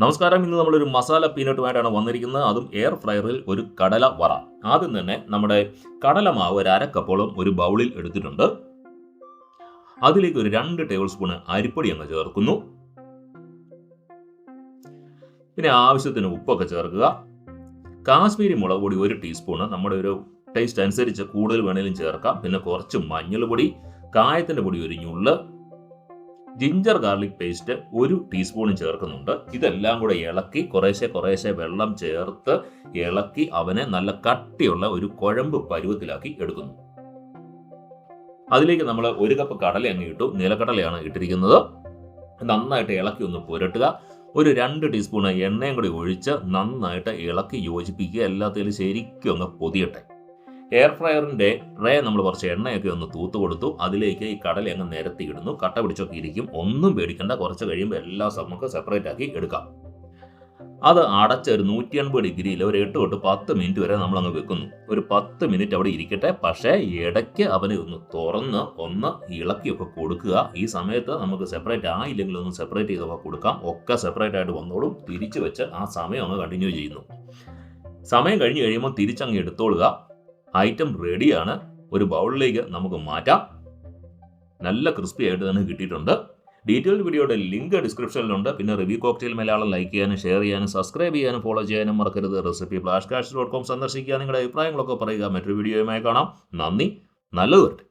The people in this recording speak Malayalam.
നമസ്കാരം. ഇന്ന് നമ്മളൊരു മസാല പീനട്ടുമായിട്ടാണ് വന്നിരിക്കുന്നത്. അതും എയർ ഫ്രയറിൽ ഒരു കടല വറ. ആദ്യം തന്നെ നമ്മുടെ കടല മാവ് ഒരു അരക്കപ്പോളം ഒരു ബൗളിൽ എടുത്തിട്ടുണ്ട്. അതിലേക്ക് ഒരു രണ്ട് ടേബിൾ സ്പൂൺ അരിപ്പൊടി അങ്ങ് ചേർക്കുന്നു. പിന്നെ ആവശ്യത്തിന് ഉപ്പൊക്കെ ചേർക്കുക. കാശ്മീരി മുളക് പൊടി ഒരു ടീസ്പൂണ് നമ്മുടെ ഒരു ടേസ്റ്റ് അനുസരിച്ച് കൂടുതൽ വേണേലും ചേർക്കാം. പിന്നെ കുറച്ച് മഞ്ഞൾ പൊടി കായത്തിന്റെ പൊടി ഒരു ഞുള്ള് ജിഞ്ചർ ഗാർലിക് പേസ്റ്റ് ഒരു ടീസ്പൂണും ചേർക്കുന്നുണ്ട്. ഇതെല്ലാം കൂടെ ഇളക്കി കുറേശ്ശെ കുറേശ്ശെ വെള്ളം ചേർത്ത് ഇളക്കി അവനെ നല്ല കട്ടിയുള്ള ഒരു കുഴമ്പ് പരുവത്തിലാക്കി എടുക്കുന്നു. അതിലേക്ക് നമ്മൾ ഒരു കപ്പ് കടല അങ്ങ് ഇട്ടു. നിലക്കടലയാണ് ഇട്ടിരിക്കുന്നത്. നന്നായിട്ട് ഇളക്കി ഒന്ന് പുരട്ടുക. ഒരു രണ്ട് ടീസ്പൂൺ എണ്ണയും കൂടി ഒഴിച്ച് നന്നായിട്ട് ഇളക്കി യോജിപ്പിക്കുക. എല്ലാത്തിലും ശരിക്കും അങ്ങ് പൊതിയട്ടെ. എയർ ഫ്രയറിന്റെ ട്രേ നമ്മൾ കുറച്ച് എണ്ണയൊക്കെ ഒന്ന് തൂത്ത് കൊടുത്തു. അതിലേക്ക് ഈ കടൽ അങ്ങ് നിരത്തി ഇടുന്നു കട്ട പിടിച്ചൊക്കെ ഇരിക്കും. ഒന്നും പേടിക്കണ്ട. കുറച്ച് കഴിയുമ്പോൾ എല്ലാം നമുക്ക് സെപ്പറേറ്റ് ആക്കി എടുക്കാം. അത് അടച്ച ഒരു നൂറ്റി അൻപത് ഡിഗ്രിയിൽ ഒരു എട്ട് തൊട്ട് പത്ത് മിനിറ്റ് വരെ നമ്മൾ അങ്ങ് വെക്കുന്നു. ഒരു പത്ത് മിനിറ്റ് അവിടെ ഇരിക്കട്ടെ. പക്ഷേ ഇടയ്ക്ക് അവനെ ഒന്ന് തുറന്ന് ഒന്ന് ഇളക്കിയൊക്കെ കൊടുക്കുക. ഈ സമയത്ത് നമുക്ക് സെപ്പറേറ്റ് ആയില്ലെങ്കിൽ ഒന്ന് സെപ്പറേറ്റ് ചെയ്തൊക്കെ കൊടുക്കാം. ഒക്കെ സെപ്പറേറ്റ് ആയിട്ട് വന്നോളും. തിരിച്ചു വെച്ച് ആ സമയം അങ്ങ് കണ്ടിന്യൂ ചെയ്യുന്നു. സമയം കഴിഞ്ഞ് കഴിയുമ്പോൾ തിരിച്ചങ്ങ് എടുത്തോളുക. ഐറ്റം റെഡിയാണ്. ഒരു ബൗളിലേക്ക് നമുക്ക് മാറ്റാം. നല്ല ക്രിസ്പി ആയിട്ട് തന്നെ കിട്ടിയിട്ടുണ്ട്. ഡീറ്റെയിൽഡ് വീഡിയോയുടെ ലിങ്ക് ഡിസ്ക്രിപ്ഷനിലുണ്ട്. പിന്നെ റിവ്യൂ കോക്ടെയിൽ മലയാളം ലൈക്ക് ചെയ്യാനും ഷെയർ ചെയ്യാനും സബ്സ്ക്രൈബ് ചെയ്യാനും ഫോളോ ചെയ്യാനും മറക്കരുത്. Recipe flash cash dot com സന്ദർശിക്കുക. നിങ്ങളുടെ അഭിപ്രായങ്ങളൊക്കെ പറയുക. മറ്റൊരു വീഡിയോയുമായി കാണാം. നന്ദി. നല്ലത്